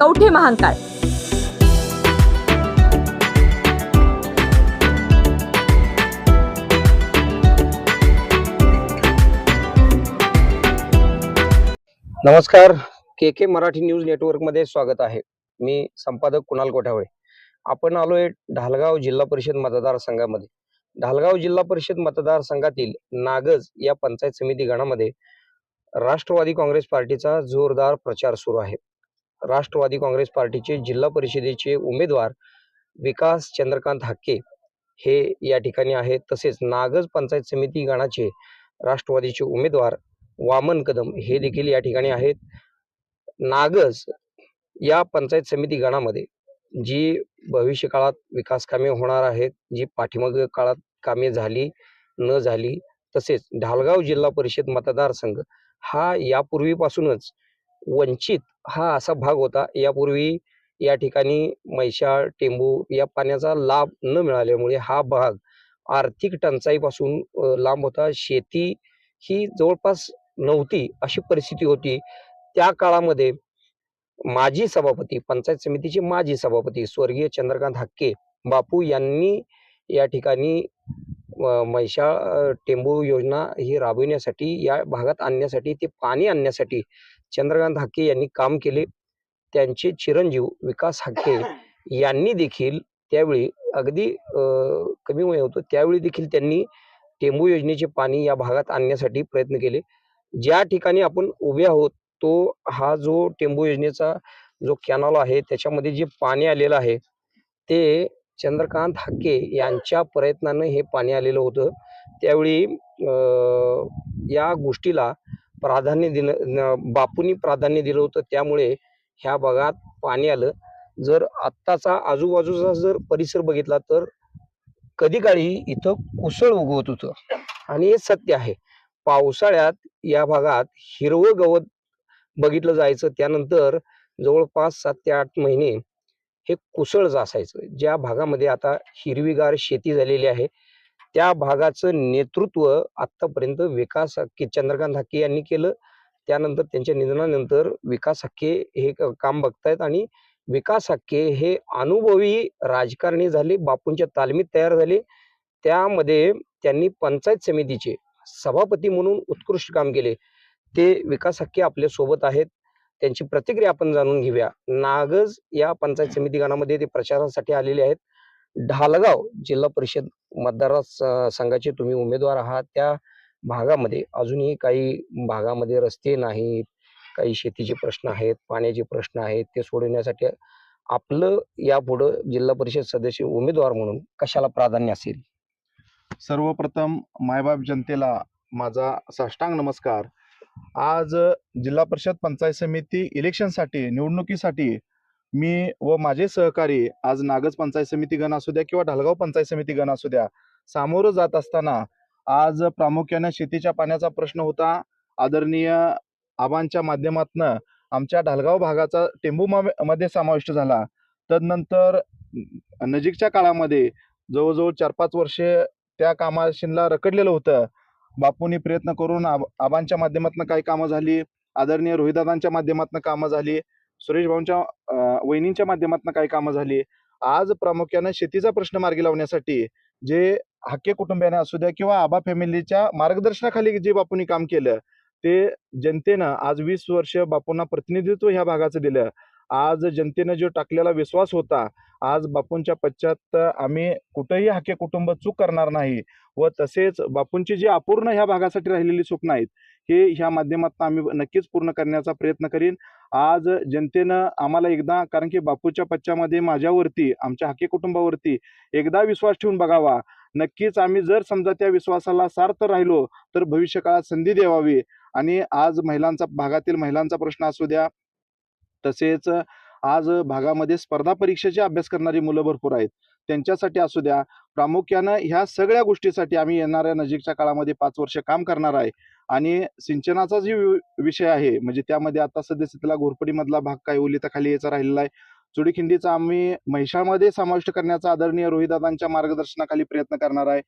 कवठे महांकाळ नमस्कार. K K Marathi news नेटवर्कमध्ये स्वागत आहे. मी संपादक कुणाल कोठावळे. आपण आलोय ढालगाव जिल्हा परिषद मतदारसंघामध्ये ढालगाव जिल्हा परिषद मतदारसंघातील नागज या पंचायत समिती गणामध्ये राष्ट्रवादी काँग्रेस पार्टीचा जोरदार प्रचार सुरू आहे. राष्ट्रवादी काँग्रेस पार्टीचे जिल्हा परिषदेचे उमेदवार विकास चंद्रकांत हाके हे या ठिकाणी आहेत. तसेच नागज पंचायत समिती गणाचे राष्ट्रवादीचे उमेदवार वामन कदम हे देखील या ठिकाणी आहेत. नागज या पंचायत समिती गणामध्ये जी भविष्य काळात विकास कामे होणार आहेत जी पाठीमाग काळात कामे झाली न झाली तसेच ढालगाव जिल्हा परिषद मतदारसंघ हा यापूर्वीपासूनच वंचित हा असा भाग होता. यापूर्वी या ठिकाणी मैशा टेंबू या पाण्याचा लाभ न मिळाल्यामुळे हा भाग आर्थिक टंचाईपासून लांब होता. शेती ही जवळपास नव्हती अशी परिस्थिती होती. त्या काळामध्ये माजी सभापती पंचायत समितीचे माजी सभापती स्वर्गीय चंद्रकांत हक्के बापू यांनी या ठिकाणी मैशाळ टेंबू योजना ही राबविण्यासाठी या भागात आणण्यासाठी ते पाणी आणण्यासाठी चंद्रकांत हाके यांनी काम केले. त्यांचे चिरंजीव विकास हाके यांनी देखील त्यावेळी अगदी कमी वय होतं. त्यावेळी देखील त्यांनी टेंबू योजनेचे पाणी या भागात आणण्यासाठी प्रयत्न केले. ज्या ठिकाणी आपण उभे आहोत तो हा जो टेंबू योजनेचा जो कॅनॉल आहे त्याच्यामध्ये जे पाणी आलेलं आहे ते चंद्रकांत हाके यांच्या प्रयत्नानं हे पाणी आलेलं होतं. त्यावेळी या गोष्टीला प्राधान्य दिलं न- बापूंनी प्राधान्य दिलं होतं. त्यामुळे ह्या भागात पाणी आलं. जर आत्ताचा आजूबाजूचा जर परिसर बघितला तर कधी काळी इथं कुसळ उगवत होतं. आणि हे सत्य आहे. पावसाळ्यात या भागात हिरवं गवत बघितलं जायचं. त्यानंतर जवळपास सात ते आठ महिने हे कुसळच असायचं. ज्या भागामध्ये आता हिरवीगार शेती झालेली आहे त्या भागाचं नेतृत्व आत्तापर्यंत विकास हक्के चंद्रकांत हक्के यांनी केलं. त्यानंतर त्यांच्या निधनानंतर विकास हक्के हे क- काम बघतायत आणि विकास हक्के हे अनुभवी राजकारणी झाले बापूंच्या तालमीत तयार झाले. त्यामध्ये त्यांनी पंचायत समितीचे सभापती म्हणून उत्कृष्ट काम केले. ते विकास हक्के आपल्यासोबत आहेत. त्यांची प्रतिक्रिया आपण जाणून घेऊया. नागज या पंचायत समिती गणामध्ये ते प्रचारासाठी आलेले आहेत. ढालगाव जिल्हा परिषद मतदार संघाचे तुम्ही उमेदवार आहात. त्या भागामध्ये अजूनही काही भागामध्ये रस्ते नाहीत काही शेतीचे प्रश्न आहेत पाण्याचे प्रश्न आहेत ते सोडवण्यासाठी आपलं यापुढं जिल्हा परिषद सदस्य उमेदवार म्हणून कशाला प्राधान्य असेल? सर्वप्रथम मायबाप जनतेला माझा साष्टांग नमस्कार. आज जिल्हा परिषद पंचायत समिती इलेक्शनसाठी निवडणुकीसाठी मी व माझे सहकारी आज नागज पंचायत समिती गण असू द्या किंवा ढालगाव पंचायत समिती गण असू द्या सामोरं जात असताना आज प्रामुख्याने शेतीच्या पाण्याचा प्रश्न होता. आदरणीय आबांच्या माध्यमातनं आमच्या ढालगाव भागाचा टेंबू मध्ये समाविष्ट झाला. तदनंतर नजीकच्या काळामध्ये जवळजवळ चार पाच वर्षे त्या कामाशीला रखडलेलं होतं. बापूंनी प्रयत्न करून आब आबांच्या माध्यमातून काही कामं झाली. आदरणीय रोहिदादांच्या माध्यमातून कामं झाली. सुरेश भाऊंच्या वहिनींच्या माध्यमातून काही कामं झाली. आज प्रामुख्यानं शेतीचा प्रश्न मार्गी लावण्यासाठी जे हाके कुटुंबियाने असू द्या किंवा आबा फॅमिलीच्या मार्गदर्शनाखाली जे बापूंनी काम केलं ते जनतेनं आज वीस वर्ष बापूंना प्रतिनिधित्व ह्या भागाचं दिलं. आज जनतेनं जो टाकलेला विश्वास होता आज बापूंच्या पश्चात आम्ही कुठेही हाके कुटुंब चूक करणार नाही व तसेच बापूंची जी अपूर्ण ह्या भागासाठी राहिलेली स्वप्न आहेत हे ह्या माध्यमातून आम्ही नक्कीच पूर्ण करण्याचा प्रयत्न करीन. आज जनतेनं आम्हाला एकदा कारण की बापूच्या पश्चामध्ये माझ्यावरती आमच्या हाके कुटुंबावरती एकदा विश्वास ठेवून बघावा. नक्कीच आम्ही जर समजा त्या विश्वासाला सार्थ राहिलो तर भविष्य काळात संधी द्यावावी आणि आज महिलांचा भागातील महिलांचा प्रश्न असू द्या तसेच आज भागामध्ये स्पर्धा परीक्षेचे अभ्यास करणारी मुलं भरपूर आहेत. त्यांच्यासाठी असू द्या. प्रामुख्यानं ह्या सगळ्या गोष्टीसाठी आम्ही येणाऱ्या नजीकच्या काळामध्ये पाच वर्ष काम करणार आहे. आणि सिंचनाचा जो वि- विषय आहे म्हणजे त्यामध्ये आता सद्यस्थितीला घोरपडीमधला भाग काय ओलिताखाली याचा राहिलेला आहे. चुडीखिंडीचा आम्ही महिषामध्ये समाविष्ट करण्याचा आदरणीय रोहितदादांच्या मार्गदर्शनाखाली प्रयत्न करणार आहे.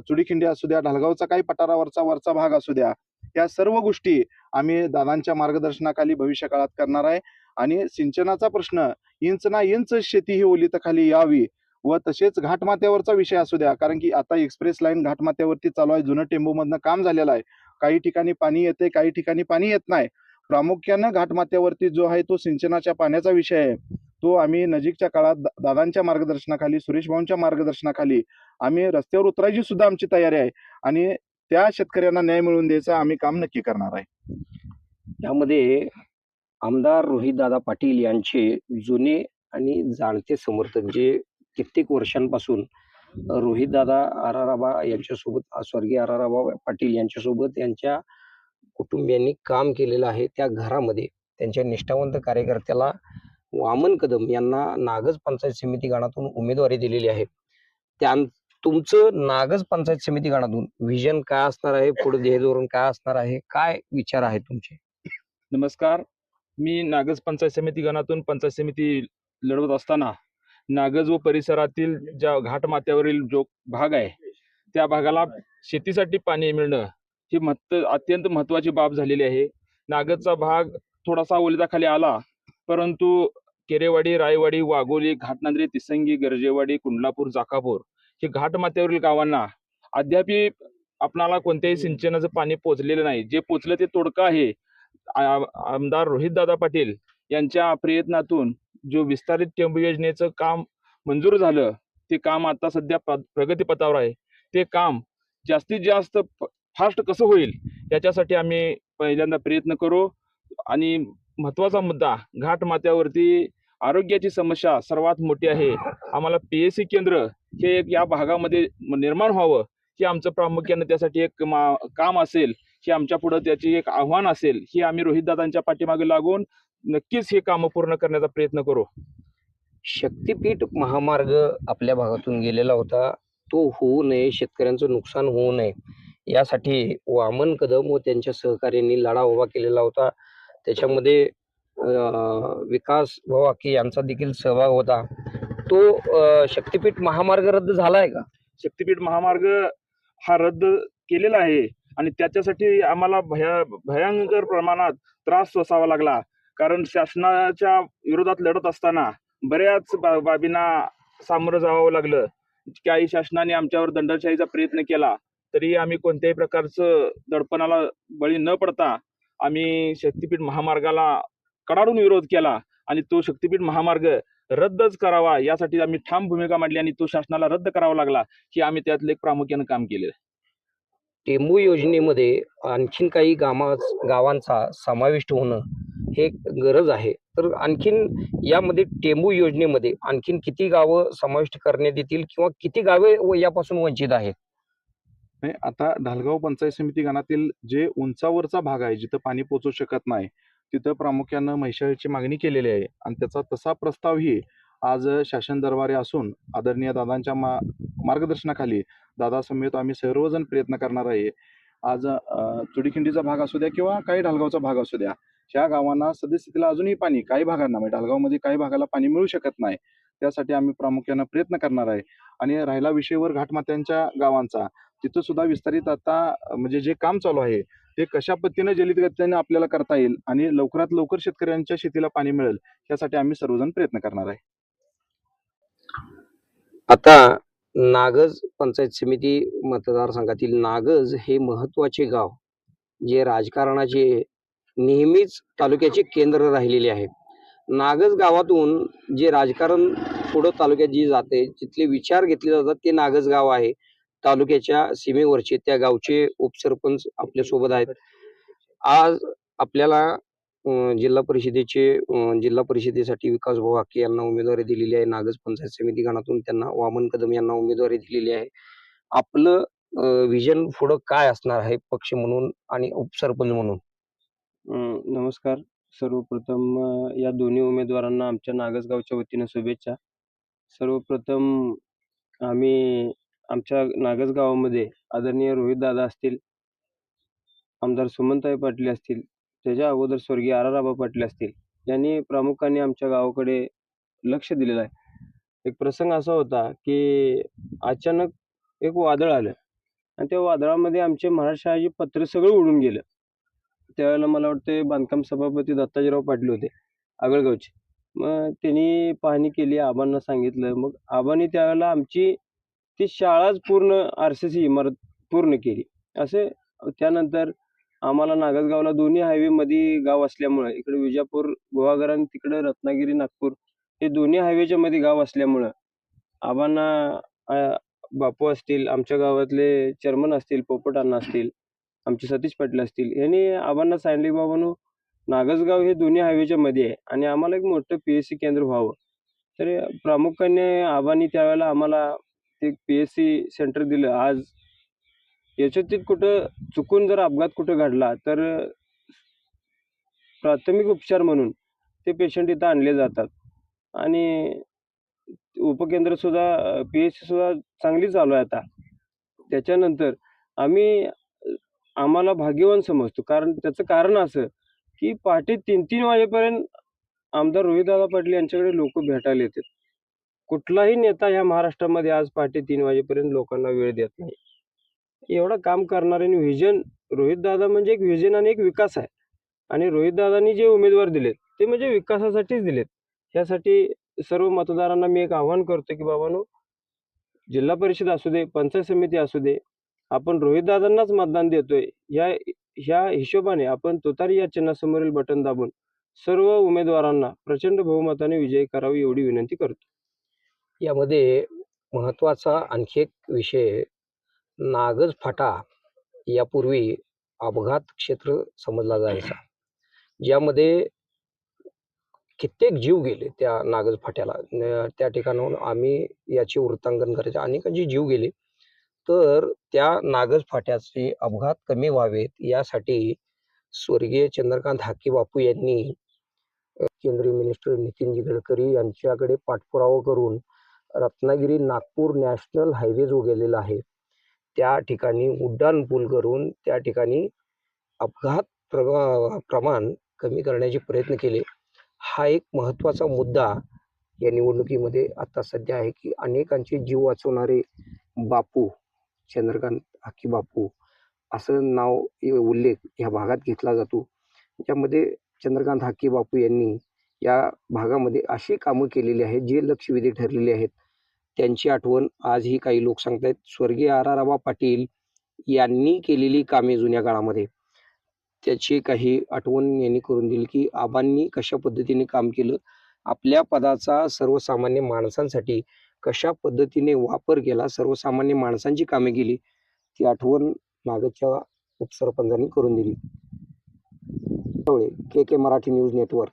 चुडीखिंडी असू द्या ढालगावचा काही पठारावरचा वरचा भाग असू द्या या सर्व गोष्टी आम्ही दादांच्या मार्गदर्शनाखाली भविष्य काळात करणार आहे. आणि सिंचनाचा प्रश्न इंच ना इंच शेती ही ओलिताखाली यावी व तसेच घाटमाथ्यावरचा विषय असू द्या. कारण की आता एक्सप्रेस लाईन घाटमाथ्यावरती चालू आहे. जुनं टेंबूमधनं काम झालेलं आहे. काही ठिकाणी पाणी येते काही ठिकाणी पाणी येत नाही. प्रामुख्यानं घाटमाथ्यावरती जो आहे तो सिंचनाच्या पाण्याचा विषय आहे. तो आम्ही नजीकच्या काळात दा- दादांच्या मार्गदर्शनाखाली सुरेश भाऊंच्या मार्गदर्शनाखाली आम्ही रस्त्यावर उतरायची सुद्धा आमची तयारी आहे. आणि त्या शेतकऱ्यांना न्याय मिळवून द्यायचं आम्ही काम नक्की करणार आहे. यामध्ये आमदार रोहितदादा पाटील यांचे जुने आणि जाणते समर्थक जे कित्येक वर्षांपासून रोहितदादा आराराबा यांच्यासोबत स्वर्गीय आराराबा पाटील यांच्यासोबत यांच्या कुटुंबियांनी काम केलेलं आहे. त्या घरामध्ये त्यांच्या निष्ठावंत कार्यकर्त्याला वामन कदम यांना नागज पंचायत समिती गणातून उमेदवारी दिलेली आहे. त्या तुमचं नागज पंचायत समिती गणातून व्हिजन काय असणार आहे? पुढे ध्येय धोरण काय असणार आहे? काय विचार आहेत तुमचे? नमस्कार. मी नागज पंचायत समिती गणातून पंचायत समिती लढवत असताना नागज व परिसरातील ज्या घाटमाथ्यावरील जो भाग आहे त्या भागाला शेतीसाठी पाणी मिळणं ही महत्त्व अत्यंत महत्वाची बाब झालेली आहे. नागजचा भाग थोडासा ओलिताखाली आला परंतु केरेवाडी रायवाडी वाघोली घाटनांद्री तिसंगी गरजेवाडी कुंडलापूर जाकापूर ही घाटमाथ्यावरील गावांना अद्यापी आपणाला कोणत्याही सिंचनाचं पाणी पोचलेलं नाही. जे पोचलं ते तोडकं आहे. आमदार रोहितदादा पाटील यांच्या प्रयत्नातून जो विस्तारित टेंबू योजनेचं काम मंजूर झालं ते काम आता सध्या प्रगतीपथावर आहे. ते काम जास्तीत जास्त फास्ट कसं होईल याच्यासाठी आम्ही पहिल्यांदा प्रयत्न करू. आणि महत्त्वाचा मुद्दा घाट माथ्यावरती आरोग्याची समस्या सर्वात मोठी आहे. आम्हाला पी एस सी केंद्र हे एक या भागामध्ये निर्माण व्हावं हे आमचं प्रामुख्यानं त्यासाठी एक मा काम असेल हे आमच्या पुढं त्याची एक आव्हान असेल ही आम्ही रोहितदादांच्या पाठीमागे लागून नक्कीच हे कामं पूर्ण करण्याचा प्रयत्न करू. शक्तीपीठ महामार्ग आपल्या भागातून गेलेला होता. तो होऊ नये शेतकऱ्यांचं नुकसान होऊ नये यासाठी वामन कदम व त्यांच्या सहकार्यांनी लढा उभा केलेला होता. त्याच्यामध्ये विकास भाऊ आके यांचा देखील सहभाग होता. तो शक्तीपीठ महामार्ग रद्द झाला आहे का? शक्तीपीठ महामार्ग हा रद्द केलेला आहे आणि त्याच्यासाठी आम्हाला भया भयंकर प्रमाणात त्रास सोसावा लागला. कारण शासनाच्या विरोधात लढत असताना बऱ्याच बा- बाबींना सामोरं जावं लागलं. काही शासनाने आमच्यावर दंडशाहीचा प्रयत्न केला तरी आम्ही कोणत्याही प्रकारचं दडपणाला बळी न पडता आम्ही शक्तीपीठ महामार्गाला कडाडून विरोध केला आणि तो शक्तीपीठ महामार्ग रद्दच करावा यासाठी आम्ही ठाम भूमिका मांडली आणि तो शासनाला रद्द करावा लागला की आम्ही त्यातलं एक प्रामुख्यानं काम केलं. टेंबू योजनेमध्ये आणखीन काही गामा गावांचा समाविष्ट होणं हे गरज आहे. तर आणखीन यामध्ये टेंबू योजनेमध्ये आणखीन किती गावं समाविष्ट करण्यात येतील किंवा किती गावे व यापासून वंचित आहेत? नाही, आता ढालगाव पंचायत समिती गणातील जे उंचावरचा भाग आहे जिथं पाणी पोचू शकत नाही तिथं प्रामुख्यानं म्हैसाळची मागणी केलेली आहे. आणि त्याचा तसा प्रस्तावही आज शासन दरबारी असून आदरणीय दादांच्या मा मार्गदर्शनाखाली दादा समेत आम्ही सर्वजण प्रयत्न करणार आहे. आज चुडीखिंडीचा भाग असू द्या किंवा काही ढालगावचा भाग असू द्या ह्या गावांना सद्यस्थितीला अजूनही पाणी काही भागांना म्हणजे डालगावमध्ये काही भागाला पाणी मिळू शकत नाही त्यासाठी आम्ही प्रामुख्यानं प्रयत्न करणार आहे. आणि राहिला विषयवर घाटमात्यांच्या गावांचा तिथं सुद्धा विस्तारित आता म्हणजे जे काम चालू आहे ते कशा पद्धतीने जलित गतीने आपल्याला करता येईल आणि लवकरात लवकर शेतकऱ्यांच्या शेतीला पाणी मिळेल यासाठी आम्ही सर्वजण प्रयत्न करणार आहे. आता नागज पंचायत समिती मतदारसंघातील नागज हे महत्त्वाचे गाव जे राजकारणाचे नेहमीच तालुक्याचे केंद्र राहिलेले आहे. नागज गावातून जे राजकारण पुढं तालुक्यात जी जाते जिथले विचार घेतले जातात ते नागज गाव आहे. तालुक्याच्या सीमेवरचे त्या गावचे उपसरपंच आपल्यासोबत आहेत. आज आपल्याला जिल्हा परिषदेचे जिल्हा परिषदेसाठी विकास भाऊ हाके यांना उमेदवारी दिलेली आहे. नागज पंचायत समिती गणातून त्यांना वामन कदम यांना उमेदवारी दिलेली आहे. आपलं विजन पुढं काय असणार आहे? पक्ष म्हणून आणि उपसरपंच म्हणून? नमस्कार. सर्वप्रथम या दोन्ही उमेदवारांना आमच्या नागसगावच्या वतीनं शुभेच्छा. सर्वप्रथम आम्ही आमच्या नागसगावामध्ये आदरणीय आदरणीय रोहितदादा असतील आमदार सुमनताई पाटील असतील त्याच्या अगोदर स्वर्गीय आर आर आबा पाटील असतील यांनी प्रामुख्याने आमच्या गावाकडे लक्ष दिलेलं आहे. एक प्रसंग असा होता की अचानक एक वादळ आलं आणि त्या वादळामध्ये आमचे महाराष्ट्राचे पत्र सगळं उडून गेलं. त्यावेळेला मला वाटते बांधकाम सभापती दत्ताजीराव पाटील होते आगळगावचे. मग त्यांनी पाहणी केली आबांना सांगितलं. मग आबांनी त्यावेळेला आमची ती शाळाच पूर्ण आर सी सी इमारत पूर्ण केली. असे त्यानंतर आम्हाला नागसगावला दोन्ही हायवेमध्ये गाव असल्यामुळं इकडे विजापूर गुहागर आणि तिकडे रत्नागिरी नागपूर हे दोन्ही हायवेच्या मध्ये गाव असल्यामुळं आबांना बापू असतील आमच्या गावातले चेअरमन असतील पोपट असतील आमचे सतीश पाटील असतील. यांनी आबांना सांगितले की बाबांनो नागसगाव हे दोन्ही हायवेच्या मध्ये आहे आणि आम्हाला एक मोठं पी एस सी केंद्र व्हावं. तर प्रामुख्याने आबांनी त्यावेळेला आम्हाला ते पी एस सी सेंटर दिलं. आज याच्यातील कुठं चुकून जर अपघात कुठं घडला तर प्राथमिक उपचार म्हणून ते पेशंट इथं आणले जातात. आणि उपकेंद्रसुद्धा पी एच सी सुद्धा चांगली चालू आहे आता. त्याच्यानंतर आम्ही आम्हाला भाग्यवान समजतो. कारण त्याचं कारण असं की पहाटे तीन तीन वाजेपर्यंत आमदार रोहितदादा पाटील यांच्याकडे लोक भेटायला येतात. कुठलाही नेता ह्या महाराष्ट्रामध्ये आज पहाटे तीन वाजेपर्यंत लोकांना वेळ देत नाही. एवढं काम करणारे आणि व्हिजन रोहितदादा म्हणजे एक व्हिजन आणि एक विकास आहे. आणि रोहितदादांनी जे उमेदवार दिलेत ते म्हणजे विकासासाठीच दिलेत. त्यासाठी सर्व मतदारांना मी एक आव्हान करतो की बाबांनो जिल्हा परिषद असू दे पंचायत समिती असू दे आपण रोहितदादांनाच मतदान देतोय. या ह्या हिशोबाने आपण तुतारी या चिन्हासमोरील बटन दाबून सर्व उमेदवारांना प्रचंड बहुमताने विजयी करावी एवढी विनंती करतो. यामध्ये महत्त्वाचा आणखी एक विषय नागज फाटा यापूर्वी अपघात क्षेत्र समजला जायचा. ज्यामध्ये कित्येक जीव गेले त्या नागज फाट्याला. त्या ठिकाणाहून आम्ही याचे वृत्तांकन करायचे. अनेकांचे जीव गेले. तर त्या नागज फाट्याचे अपघात कमी व्हावेत यासाठी स्वर्गीय चंद्रकांत हाके बापू यांनी केंद्रीय मिनिस्टर नितीनजी गडकरी यांच्याकडे पाठपुरावा करून रत्नागिरी नागपूर नॅशनल हायवे जो गेलेला आहे त्या ठिकाणी उड्डाण पूल करून त्या ठिकाणी अपघात प्रमा प्रमाण कमी करण्याचे प्रयत्न केले. हा एक महत्त्वाचा मुद्दा या निवडणुकीमध्ये आता सध्या आहे की अनेकांचे जीव वाचवणारे बापू चंद्रकांत हाकी बापू असं नाव उल्लेख या भागात घेतला जातो. ज्यामध्ये चंद्रकांत हाकी बापू यांनी या भागामध्ये अशी कामं केलेली आहेत जे लक्षवेधी ठरलेले आहेत. त्यांची आठवण आजही काही लोक सांगतायत. स्वर्गीय आर आर आबा पाटील यांनी केलेली कामे जुन्या काळामध्ये. त्याची काही आठवण यांनी करून दिली की आबांनी कशा पद्धतीने काम केलं? आपल्या पदाचा सर्वसामान्य माणसांसाठी कशा पद्धतीने वापर केला सर्वसामान्य माणसांची कामे केली ती आठवण मागच्या उपसरपंचांनी करून दिली. K K Marathi news network